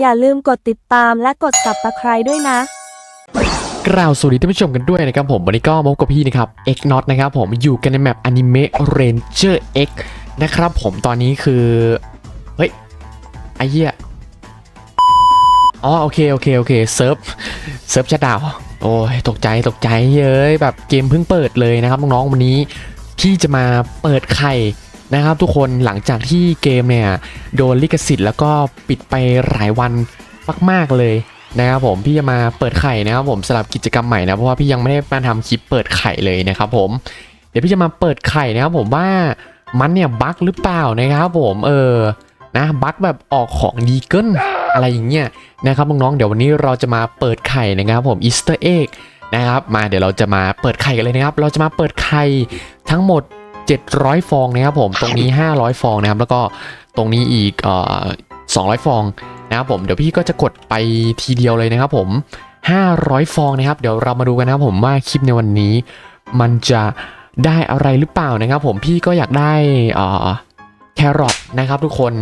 อย่าลืมกดติดตามและกด subscribe ด้วยนะ กล่าวสวัสดีท่านผู้ชมกันด้วยนะครับผม วันนี้ก็มาพบกับพี่นะครับ X Not นะครับผมอยู่กันในแมป Anime Ranger X นะครับผมตอนนี้คือ เฮ้ย ไอ้เหี้ยอ๋อโอเค โอเค โอเคเซิร์ฟเซิร์ฟชัดดาว โอ้ย ตกใจตกใจเย้ยแบบเกมเพิ่งเปิดเลยนะครับน้องๆวันนี้พี่จะมาเปิดไข่ นะครับทุกคนหลังจากที่เกมเนี่ยโดนลิขสิทธิ์แล้วก็ปิดไปหลายวันมากๆเลยนะครับผมพี่จะมาเปิดไข่นะครับผมสำหรับกิจกรรมใหม่นะเพราะว่าพี่ยังไม่ได้มาทำคลิปเปิดไข่เลยนะครับผมเดี๋ยวพี่จะมาเปิดไข่นะครับผมว่ามันเนี่ยบั๊กหรือเปล่านะครับผมเออนะบั๊กแบบออกของดีเกินอะไรอย่างเงี้ยนะครับน้องๆเดี๋ยววันนี้เราจะมาเปิดไข่นะครับผมอีสเตอร์เอ็กนะครับมาเดี๋ยวเราจะมาเปิดไข่กันเลยนะครับ เราจะมาเปิดไข่ทั้งหมด 700 ฟองนะครับผมตรงนี้ 500 ฟองนะครับแล้วก็ตรงนี้อีกเอ่อ200 ฟองนะครับผมเดี๋ยวพี่ก็จะกดไปทีเดียวเลยนะครับผม 500 ฟองนะครับ เดี๋ยวเรามาดูกันนะครับผมว่าคลิปในวันนี้ มันจะได้อะไรหรือเปล่านะครับ ผมพี่ก็อยากได้แครอทนะครับทุกคน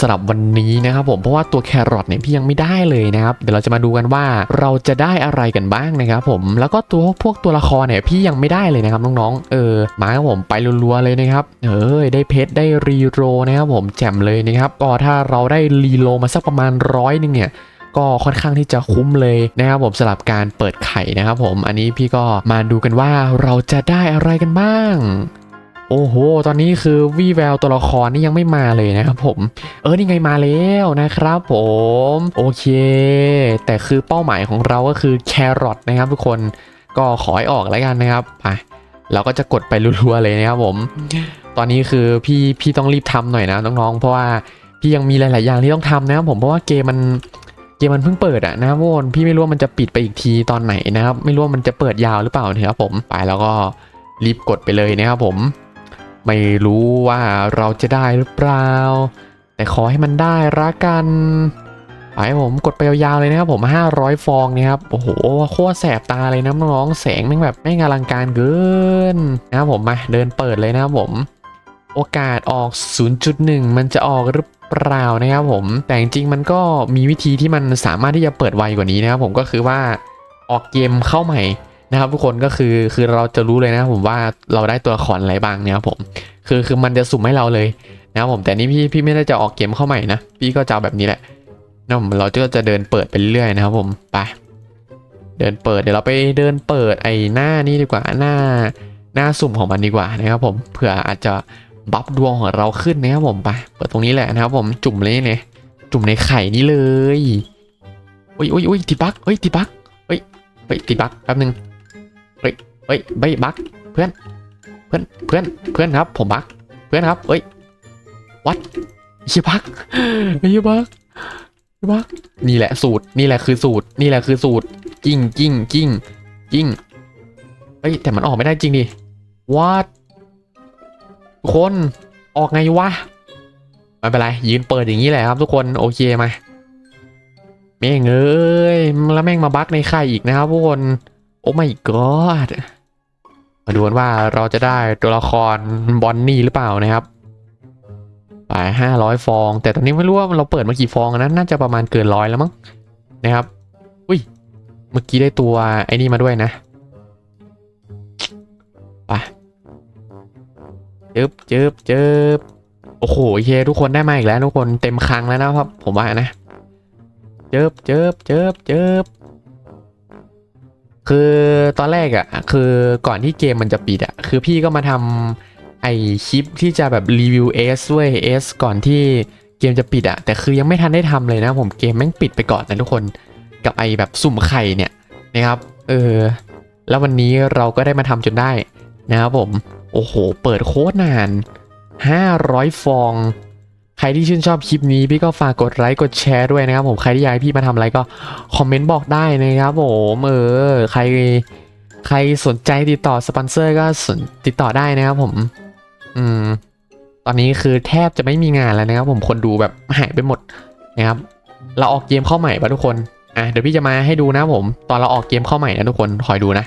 สำหรับวันนี้นะครับผมเพราะว่าตัวแครอทเนี่ยพี่ยังไม่ได้เลยนะครับเดี๋ยวเราจะมาดูกันว่าเราจะได้อะไรกันบ้างนะครับผมแล้วก็ตัวพวกตัวละครเนี่ยพี่ยังไม่ได้เลยนะครับน้องๆเออมาครับผมไปรัวๆเลยนะครับเออได้เพชรได้รีโรนะครับผมแจ่มเลยนะครับก็ถ้าเราได้รีโรมาสักประมาณร้อยหนึงเนี่ยก็ค่อนข้างที่จะคุ้มเลยนะครับผมสำหรับการเปิดไข่นะครับผมอันนี้พี่ก็มาดูกันว่าเราจะได้อะไรกันบ้าง โอ้โห ตอนนี้คือวี่แววตัวละครนี่ยังไม่มาเลยนะครับผม เออ นี่ไงมาแล้วนะครับผม โอเค แต่คือเป้าหมายของเราก็คือแครอทนะครับทุกคน ก็ขอให้ออกแล้วกันนะครับ ไป เราก็จะกดไปรัวๆเลยนะครับผม ตอนนี้คือพี่พี่ต้องรีบทำหน่อยนะน้องๆ เพราะว่าพี่ยังมีหลาย ๆ อย่างที่ต้องทำนะครับผม เพราะว่าเกมมันเกมมันเพิ่งเปิดอะนะครับทุกคนพี่ไม่รู้ว่ามันจะปิดไปอีกทีตอนไหนนะครับ ไม่รู้ว่ามันจะเปิดยาวหรือเปล่านะครับผม ไปแล้วก็รีบกดไปเลยนะครับผม ไม่รู้ว่าเราจะได้หรือเปล่า แต่ขอให้มันได้ละกันไปผมกดไปยาวๆเลยนะครับผม 500 ฟองนะครับโอ้โหโคตรแสบตาเลยนะน้องแสงแม่งแบบไม่งอลังการเกินนะครับผมมาเดินเปิดเลยนะครับผม โอกาสออก 0.1 มันจะออกหรือเปล่านะครับผม แต่จริงๆมันก็มีวิธีที่มันสามารถที่จะเปิดไวกว่านี้นะครับผมก็คือว่าออกเกมเข้าใหม่ นะครับทุกคนก็คือคือเราจะรู้เลยนะผมว่าเราได้ตัวละครอะไรบ้างเนะครับผมคือคือมันจะสุ่มให้เราเลยนะครับผมแต่นี่พี่พี่ไม่ได้จะออกเกมเข้าใหม่นะพี่ก็จะแบบนี้แหละนะผมเราก็จะเดินเปิดไปเรื่อยนะครับผมไปเดินเปิดเดี๋ยวเราไปเดินเปิดไอ้หน้านี่ดีกว่าหน้าหน้าสุ่มของมันดีกว่านะครับผมเผื่ออาจจะบัฟดวงของเราขึ้นนะครับผมไปเปิดตรงนี้แหละนะครับผมจุ่มเลยเนี่ยจุ่มในไข่นี่เลยอุ้ยอุ้ยอุ้ยติบั๊กเฮ้ยติบั๊กเฮ้ยเฮ้ยติบั๊กแป๊บนึง เฮ้ยเฮ้ยใบบั๊กเพื่อน เพื่อน เพื่อน เพื่อนครับ ผมบักเพื่อนครับเฮ้ยวัดยี่บักยี่บักยี่บักนี่แหละสูตร นี่แหละคือสูตร นี่แหละคือสูตร กิ้งกิ้งกิ้งกิ้งเฮ้ยแต่มันออกไม่ได้จริงดิวัดคนออกไงวะไม่เป็นไรยืนเปิดอย่างนี้แหละครับทุกคนโอเคไหมแม่งเอ้ยแล้วแม่งมาบั๊กในไข่อีกนะครับทุกคน อ้ไม่กอดมาดูกันว่าเราจะได้ตัวละครบอนนี่หรือเปล่านะครับไปห้าร้อยฟอง แต่ตอนนี้ไม่รู้ว่าเราเปิดมากี่ฟองนะน่าจะประมาณเกินร้อยแล้วมั้งนะครับ อุ้ย เมื่อกี้ได้ตัวไอ้นี่มาด้วยนะไปจึบจึบจึบโอ้โหเคทุกคนได้มาอีกแล้วทุกคนเต็มครั้งแล้วนะครับ ผมว่านะจึบจึบจึบจึบ คือตอนแรกอะ่ะคือก่อนที่เกมมันจะปิดอะ่ะคือพี่ก็มาทำไอคลิปที่จะแบบรีวิวเอสด้วยเอสก่อนที่เกมจะปิดอะ่ะแต่คือยังไม่ทันได้ทำเลยนะผมเกมแม่งปิดไปก่อนนะทุกคนกับไอแบบสุ่มไข่เนี่ยนะครับเออแล้ววันนี้เราก็ได้มาทำจนได้นะครับผม โอ้โห เปิดโคตรนาน 500 ฟอง ใครที่ชื่นชอบคลิปนี้พี่ก็ฝากกดไลค์กดแชร์ด้วยนะครับผมใครที่อยากให้พี่มาทำอะไรก็คอมเมนต์บอกได้นะครับผมเออใครใครสนใจติดต่อสปอนเซอร์ก็สนติดต่อได้นะครับผม อืม ตอนนี้คือแทบจะไม่มีงานแล้วนะครับผมคนดูแบบหายไปหมดนะครับ เราออกเกมเข้าใหม่ปะทุกคนอะเดี๋ยวพี่จะมาให้ดูนะผม ตอนเราออกเกมเข้าใหม่นะทุกคนคอยดูนะ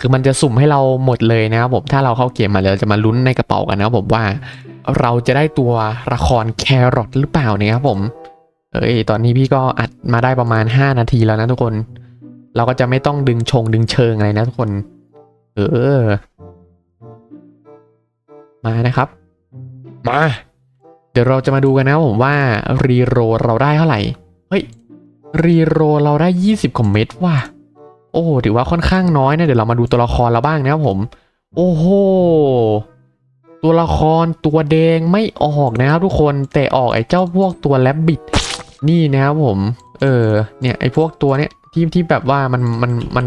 คือมันจะสุ่มให้เราหมดเลยนะครับผมถ้าเราเข้าเกมมาแล้วจะมาลุ้นในกระเป๋ากันนะครับผมว่า เราจะได้ตัวละครแครอทหรือเปล่านะครับผม เอ้ยตอนนี้พี่ก็อัดมาได้ประมาณ 5 นาทีแล้วนะทุกคน เราก็จะไม่ต้องดึงชงดึงเชิงอะไรนะทุกคน เออ มานะครับ มา เดี๋ยวเราจะมาดูกันนะผมว่ารีโรเราได้เท่าไหร่ เฮ้ยรีโรเราได้ 20คอมเมตรว่ะ โอ้ถือว่าค่อนข้างน้อยนะ เดี๋ยวเรามาดูตัวละครเราบ้างนะครับผม โอ้โห ตัวละครตัวแดงไม่ออกนะครับทุกคนแต่ออกไอ้เจ้าพวกตัวแลบบิดนี่นะครับผม เออเนี่ยไอ้พวกตัวเนี้ยที่ที่แบบว่ามันมันมัน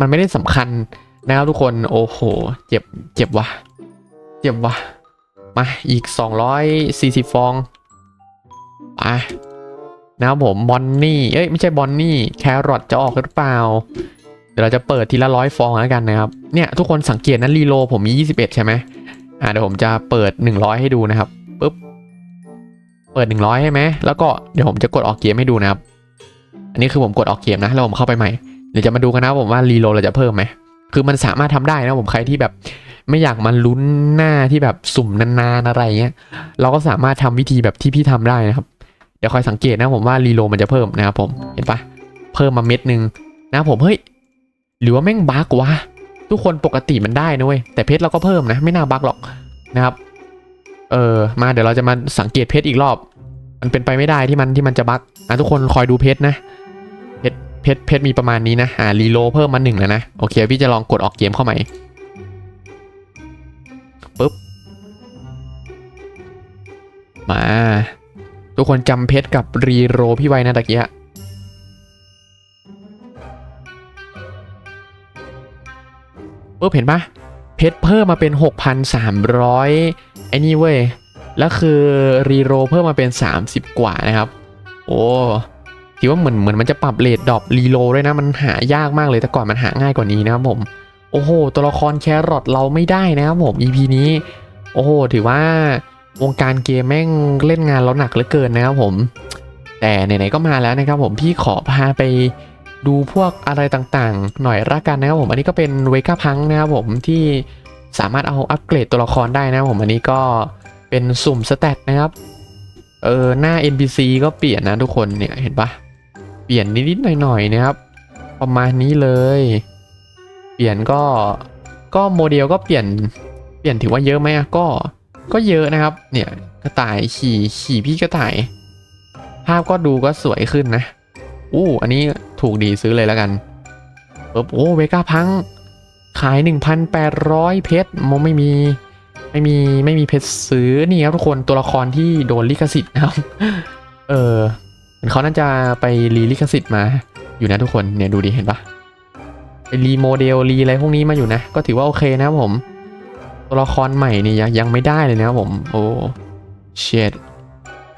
มันไม่ได้สำคัญนะครับทุกคนโอ้โห เจ็บเจ็บว่ะเจ็บว่ะมาอีก 240 ฟองไปนะครับผมบอนนี่เอ้ยไม่ใช่บอนนี่แครอทจะออกหรือเปล่า เดี๋ยวเราจะเปิดทีละร้อยฟองแล้วกันนะครับเนี่ยทุกคนสังเกตนะรีโลผมมี 21 ใช่ไหม อ่าเดี๋ยวผมจะเปิด 100 ให้ดูนะครับปุ๊บเปิด 100ใช่ไหมแล้วก็เดี๋ยวผมจะกดออกเกมให้ดูนะครับ อันนี้คือผมกดออกเกมนะแล้วผมเข้าไปใหม่เดี๋ยวจะมาดูกันนะผมว่ารีโลเราจะเพิ่มไหมคือมันสามารถทำได้นะผมใครที่แบบไม่อยากมาลุ้นหน้าที่แบบสุ่มนานๆอะไรเงี้ยเราก็สามารถทำวิธีแบบที่พี่ทำได้นะครับ เดี๋ยวคอยสังเกตนะผมว่ารีโลมันจะเพิ่มนะครับผมเห็นปะเพิ่มมาเม็ดหนึ่งนะผมเฮ้ยหรือว่าแม่งบั๊กวะ ทุกคนปกติมันได้นะเว้ยแต่เพชรเราก็เพิ่มนะ ไม่น่าบั๊กหรอกนะครับ เออมาเดี๋ยวเราจะมาสังเกตเพชรอีกรอบ มันเป็นไปไม่ได้ที่มันที่มันจะบั๊กอะทุกคนคอยดูเพชรนะเพชรเพชรเพชรมีประมาณนี้นะอ่ารีโลเพิ่มมาหนึ่งแล้วนะโอเคพี่จะลองกดออกเกมเข้าใหม่ปึ๊บมา ทุกคนจำเพชรกับรีโรพี่ไว้นะตะกี้ ปึ๊บเห็นปะเพชรเพิ่มมาเป็น 6,300ไอ้นี่เว้ย แล้วคือรีโรเพิ่มมาเป็น 30 กว่านะครับ โอ้ถือว่าเหมือนเหมือนมันจะปรับเลทดรอปรีโลด้วยนะ มันหายากมากเลยแต่ก่อนมันหาง่ายกว่านี้นะครับผม โอ้โห ตัวละครแครอทเราไม่ได้นะครับผม EP นี้ โอ้โห ถือว่าวงการเกมแม่งเล่นงานเราหนักเหลือเกินนะครับผม แต่ไหนๆก็มาแล้วนะครับผมพี่ขอพาไป ดูพวกอะไรต่างๆ หน่อยละกันนะครับผมอันนี้ก็เป็นเวก้าพังนะครับผมที่สามารถเอาอัปเกรดตัวละครได้นะครับผมอันนี้ก็เป็นสุ่มสเตตนะครับเออหน้า NPC ก็เปลี่ยนนะทุกคนเนี่ยเห็นปะเปลี่ยนนิดๆหน่อยๆนะครับ ประมาณนี้เลย เปลี่ยนก็ก็โมเดลก็เปลี่ยนเปลี่ยนถือว่าเยอะไหมอะก็ก็เยอะนะครับ เนี่ยกระต่ายขี่ขี่พี่กระต่าย ภาพก็ดูก็สวยขึ้นนะ อู้อันนี้ถูกดีซื้อเลยแล้วกันปึ๊บโอ้เวก้าพัง ขาย 1,800 เพชรมไม่มีไม่มีไม่มีเพชรซื้อนี่ครับทุกคนตัวละครที่โดนลิขสิทธิ์นะครับเออเหมือนเขาน่าจะไปรีลิขสิทธิ์มาอยู่นะทุกคนเนี่ยดูดิเห็นปะไปรีโมเดลรีอะไรพวกนี้มาอยู่นะ ก็ถือว่าโอเคนะครับผม ตัวละครใหม่นี่ยังยังไม่ได้เลยนะครับผม โอ้เชด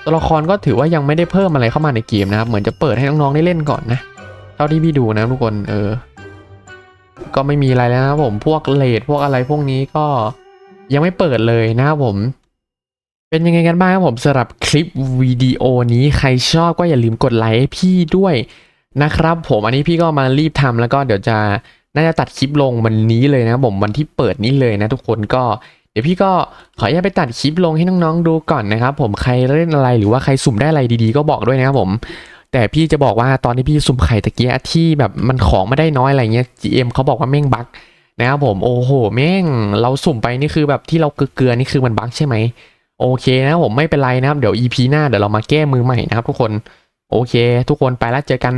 ตัวละครก็ถือว่ายังไม่ได้เพิ่มอะไรเข้ามาในเกมนะครับ เหมือนจะเปิดให้น้องๆได้เล่นก่อนนะ เท่าที่พี่ดูนะทุกคน เออ ก็ไม่มีอะไรแล้วนะผม พวกเลดพวกอะไรพวกนี้ก็ยังไม่เปิดเลยนะครับผม เป็นยังไงกันบ้างครับผมสำหรับคลิปวิดีโอนี้ใครชอบก็อย่าลืมกดไลค์ให้พี่ด้วยนะครับ ผมอันนี้พี่ก็มารีบทำแล้วก็เดี๋ยวจะน่าจะตัดคลิปลงวันนี้เลยนะผมวันที่เปิดนี้เลยนะทุกคนก็ เดี๋ยวพี่ก็ขออนุญาตไปตัดคลิปลงให้น้องๆดูก่อนนะครับ ผมใครเล่นอะไรหรือว่าใครสุ่มได้อะไรดีๆ ก็บอกด้วยนะครับผม แต่พี่จะบอกว่าตอนที่พี่สุ่มไข่ตะเกียที่แบบมันของไม่ได้น้อยอะไรเงี้ย GM เขาบอกว่าแม่งบั๊กนะครับผมโอ้โหแม่งเราสุ่มไปนี่คือแบบที่เราเกลือนี่คือมันบั๊กใช่ไหมโอเคนะผมไม่เป็นไรนะครับเดี๋ยว EP หน้าเดี๋ยวเรามาแก้มือใหม่นะครับทุกคนโอเค ทุกคนไปแล้วเจอกัน